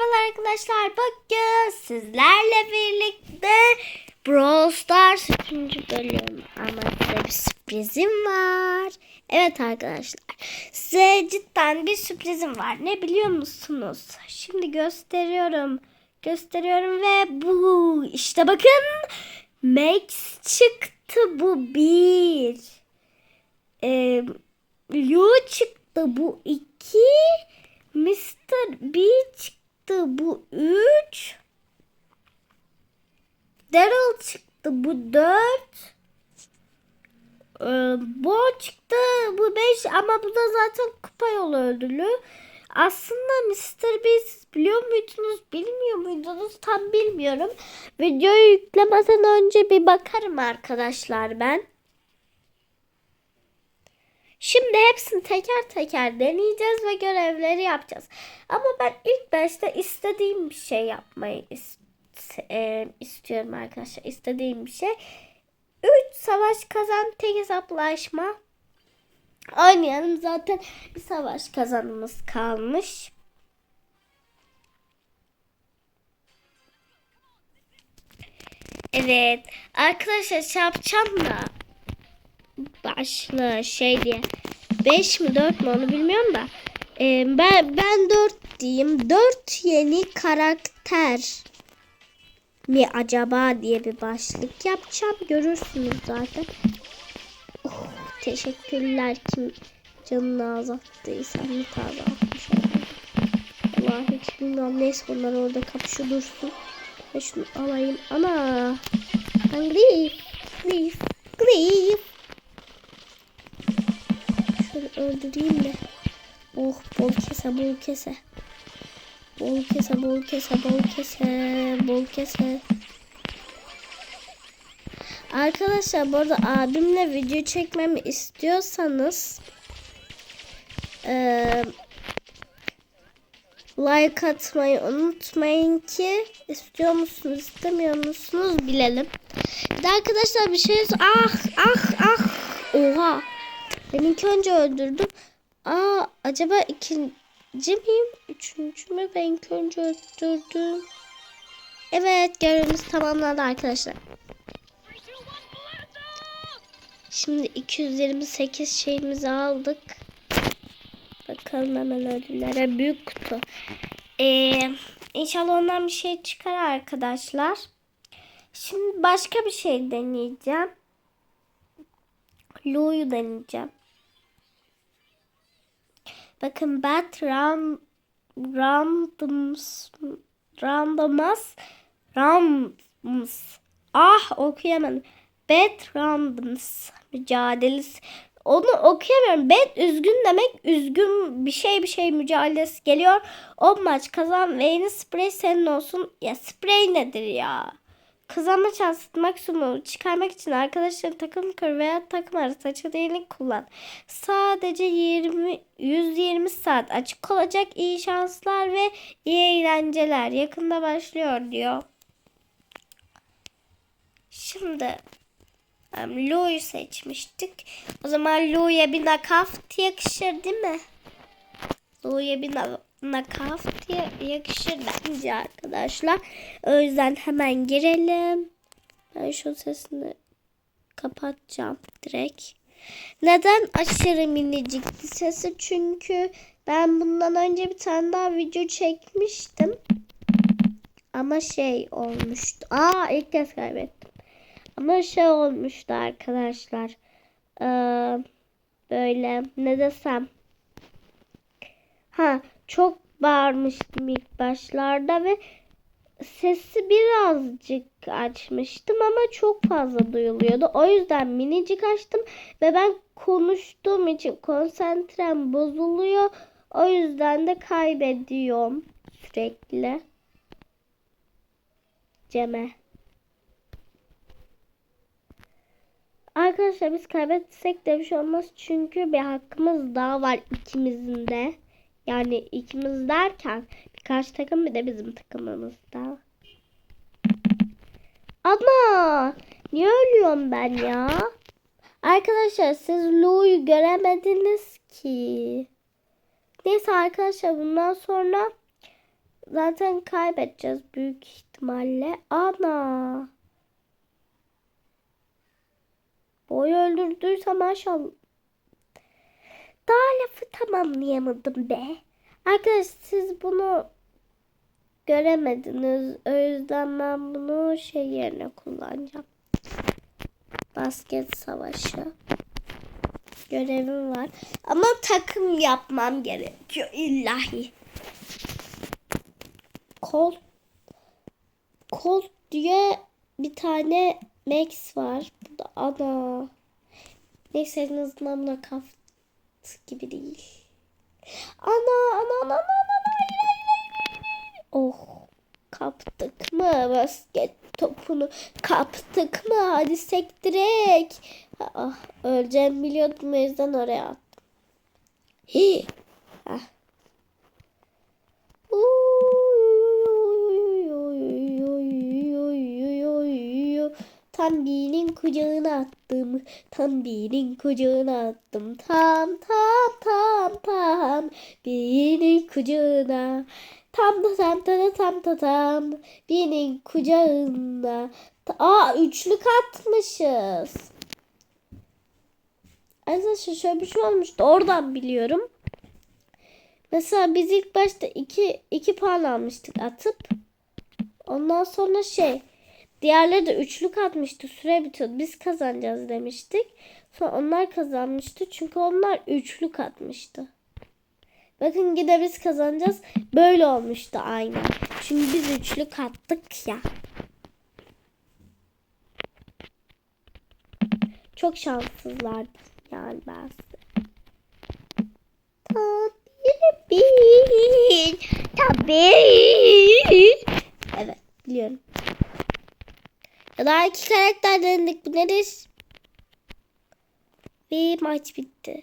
merhabalar arkadaşlar. Bugün sizlerle birlikte Brawl Stars 3. bölüm. Ama size bir sürprizim var. Evet arkadaşlar. Size cidden bir sürprizim var. Ne biliyor musunuz? Şimdi gösteriyorum. Gösteriyorum ve bu. işte bakın. Max çıktı bu bir. Ee, Lu çıktı bu iki. Mr. B çıktı bu 3. Daryl çıktı bu 4. Ee, Bo çıktı bu 5 ama bu da zaten kupa yolu ödülü. Aslında Mr. Beast biliyor muydunuz bilmiyor muydunuz tam bilmiyorum. Videoyu yüklemeden önce bir bakarım arkadaşlar ben. Şimdi hepsini teker teker deneyeceğiz ve görevleri yapacağız. Ama ben ilk başta istediğim bir şey yapmayı ist- e, istiyorum arkadaşlar. İstediğim bir şey. 3 savaş kazan tek hesaplaşma. Oynayalım zaten bir savaş kazanımız kalmış. Evet arkadaşlar şey yapacağım da başlı şey diye. 5 mi 4 mü onu bilmiyorum da. Ee, ben ben 4 diyeyim. 4 yeni karakter mi acaba diye bir başlık yapacağım. Görürsünüz zaten. Oh, teşekkürler. Kim canını azalttıysa atmış herhalde. Vallahi hiç bilmiyorum. Neyse bunlar orada kapışı dursun. Ve şunu alayım. Ana! Ben Griff Griff Şöyle öldüreyim de. Oh bol kese bol kese. Bol kese bol kese bol kese bol kese. Arkadaşlar bu arada abimle video çekmemi istiyorsanız eee like atmayı unutmayın ki istiyor musunuz istemiyor musunuz bilelim. Bir de arkadaşlar bir şey ah ah ah oha ben ilk önce öldürdüm. Aa acaba ikinci miyim? Üçüncü mü? Ben ilk önce öldürdüm. Evet görevimiz tamamlandı arkadaşlar. Şimdi 228 şeyimizi aldık. Bakalım hemen ödüllere. Büyük kutu. Ee, inşallah ondan bir şey çıkar arkadaşlar. Şimdi başka bir şey deneyeceğim. Lu'yu deneyeceğim. Bakın bat ram randoms randomas randoms ah okuyamadım. Bet randoms mücadelesi. Onu okuyamıyorum. Bet üzgün demek. Üzgün bir şey bir şey mücadelesi geliyor. O maç kazan ve yeni sprey senin olsun. Ya sprey nedir ya? Kazanma şansı maksimum çıkarmak için arkadaşların takım kur veya takım arası açık kullan. Sadece 20 120 saat açık olacak iyi şanslar ve iyi eğlenceler yakında başlıyor diyor. Şimdi um, Lou'yu seçmiştik. O zaman Lou'ya bir nakaf yakışır değil mi? Lou'ya bir nakaf nakaf diye yakışır bence arkadaşlar. O yüzden hemen girelim. Ben şu sesini kapatacağım direkt. Neden aşırı minicikti sesi? Çünkü ben bundan önce bir tane daha video çekmiştim. Ama şey olmuştu. Aa ilk kez kaybettim. Ama şey olmuştu arkadaşlar. Ee, böyle ne desem. Ha çok bağırmıştım ilk başlarda ve sesi birazcık açmıştım ama çok fazla duyuluyordu. O yüzden minicik açtım ve ben konuştuğum için konsantrem bozuluyor. O yüzden de kaybediyorum sürekli. Cem'e. Arkadaşlar biz kaybetsek de bir şey olmaz çünkü bir hakkımız daha var ikimizin de. Yani ikimiz derken birkaç takım bir de bizim takımımızda. Ama niye ölüyorum ben ya? Arkadaşlar siz Lou'yu göremediniz ki. Neyse arkadaşlar bundan sonra zaten kaybedeceğiz büyük ihtimalle. Ana. Boyu öldürdüyse maşallah. Daha lafı tamamlayamadım be. Arkadaşlar siz bunu göremediniz. O yüzden ben bunu şey yerine kullanacağım. Basket savaşı. Görevim var. Ama takım yapmam gerekiyor illahi. Kol Kol diye bir tane Max var. Bu da ana. Neyse en azından buna kaft gibi değil. Ana ana ana ana ana. Hayır, hayır, hayır, hayır. Oh kaptık mı basket topunu kaptık mı hadi sektirek. Ah, öleceğim biliyordum o yüzden oraya attım. Hii. Ah. Tam birinin kucağına attım. Tam birinin kucağına attım. Tam tam tam tam. Birinin kucağına. Tam da tam da tam da tam. Birinin kucağında. Aa üçlük atmışız. Arkadaşlar şöyle bir şey olmuştu. Oradan biliyorum. Mesela biz ilk başta iki, iki puan almıştık atıp. Ondan sonra şey diğerleri de üçlük atmıştı. Süre bitiyordu. Biz kazanacağız demiştik. Sonra onlar kazanmıştı. Çünkü onlar üçlük atmıştı. Bakın yine biz kazanacağız. Böyle olmuştu aynen. Çünkü biz üçlük attık ya. Çok şanssızlardı yani ben. Tabii. Tabii. Evet biliyorum. Ya daha iki karakter denedik. Bu nedir? Ve maç bitti.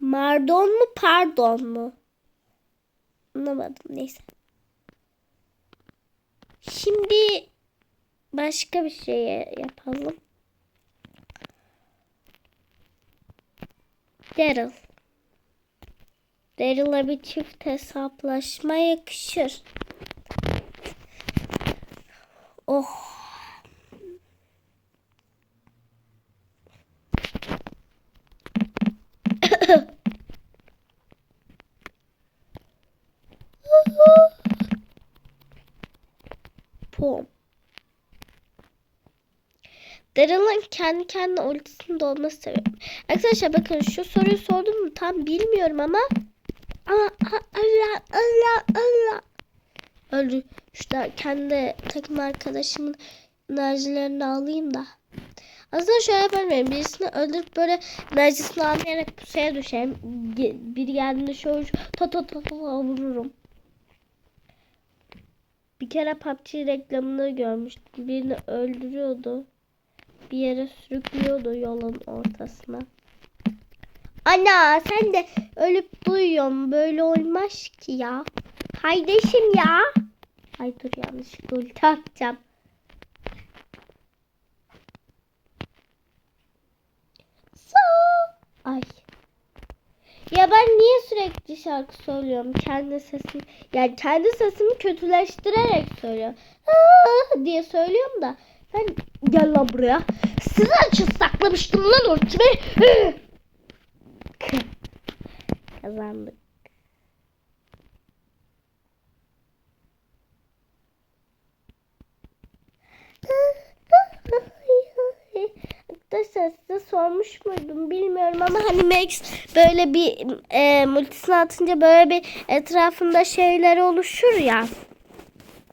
Mardon mu pardon mu? Anlamadım neyse. Şimdi başka bir şey yapalım. Daryl. Daryl'a bir çift hesaplaşma yakışır. Oh. Pom. Daryl'ın kendi kendine ultisinin dolması seviyorum. Arkadaşlar bakın şu soruyu sordum mu tam bilmiyorum ama ama Allah Allah Allah öldü. İşte kendi takım arkadaşımın enerjilerini alayım da. Aslında şöyle yapamıyorum. Birisini öldürüp böyle enerjisini almayarak pusuya düşerim. Biri geldiğinde şöyle ta ta ta ta vururum. Bir kere PUBG reklamını görmüştüm. Birini öldürüyordu. Bir yere sürüklüyordu yolun ortasına. Ana sen de ölüp duyuyorsun. Böyle olmaz ki ya. Kardeşim ya. Ay dur yanlışlıkla ulti atacağım. Ay. Ya ben niye sürekli şarkı söylüyorum? Kendi sesim, yani kendi sesimi kötüleştirerek söylüyorum. Aa, diye söylüyorum da. Ben gel lan buraya. Sizi açı saklamıştım lan ultimi. Kazandık. Arkadaşlar size sormuş muydum bilmiyorum ama hani Max böyle bir e, multisini atınca böyle bir etrafında şeyler oluşur ya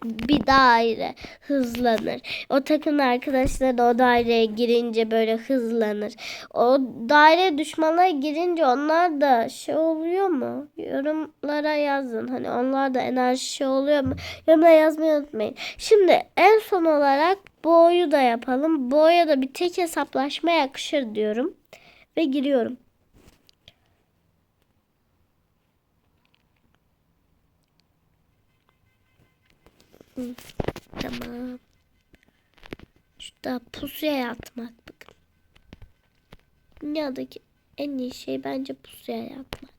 bir daire hızlanır. O takım arkadaşlar da o daireye girince böyle hızlanır. O daire düşmana girince onlar da şey oluyor mu? Yorumlara yazın. Hani onlar da enerji şey oluyor mu? Yorumlara yazmayı unutmayın. Şimdi en son olarak boyu da yapalım. Boya da bir tek hesaplaşma yakışır diyorum. Ve giriyorum. Hı, tamam. Şurada pusuya yatmak bakın. Dünyadaki en iyi şey bence pusuya yatmak.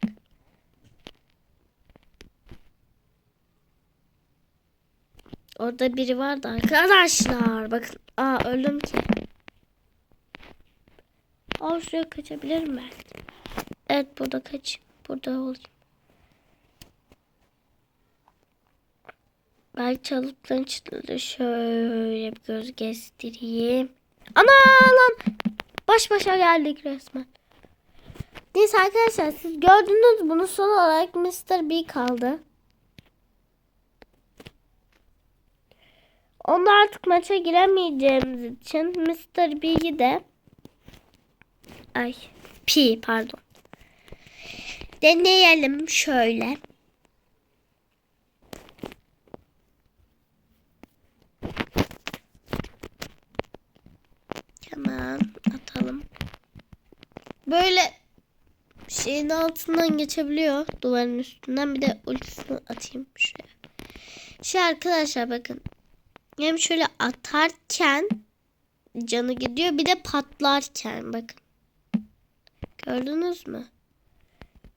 Orada biri vardı arkadaşlar. Bakın. Aa öldüm ki. Avustralya kaçabilirim belki. Evet burada kaç. Burada olayım. Belki çalıkların çıtladı. Şöyle bir göz gezdireyim. Ana lan. Baş başa geldik resmen. Neyse arkadaşlar siz gördünüz bunu son olarak Mr. B kaldı. Onda artık maça giremeyeceğimiz için Mr. B'yi de ay P pardon. Deneyelim şöyle. Tamam atalım. Böyle şeyin altından geçebiliyor. Duvarın üstünden bir de ultisini atayım şuraya. Şey arkadaşlar bakın. Hem şöyle atarken canı gidiyor bir de patlarken bakın. Gördünüz mü?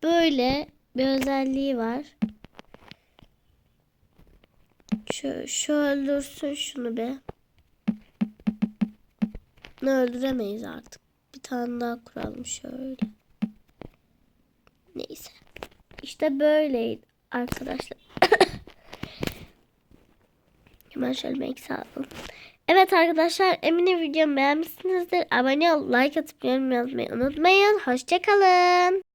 Böyle bir özelliği var. Şu, şu öldürsün şunu be. Ne öldüremeyiz artık. Bir tane daha kuralım şöyle. Neyse. İşte böyleydi arkadaşlar. Hemen şöyle bir eksi. Evet arkadaşlar eminim videomu beğenmişsinizdir. Abone ol, like atıp yorum yazmayı unutmayın. Hoşçakalın.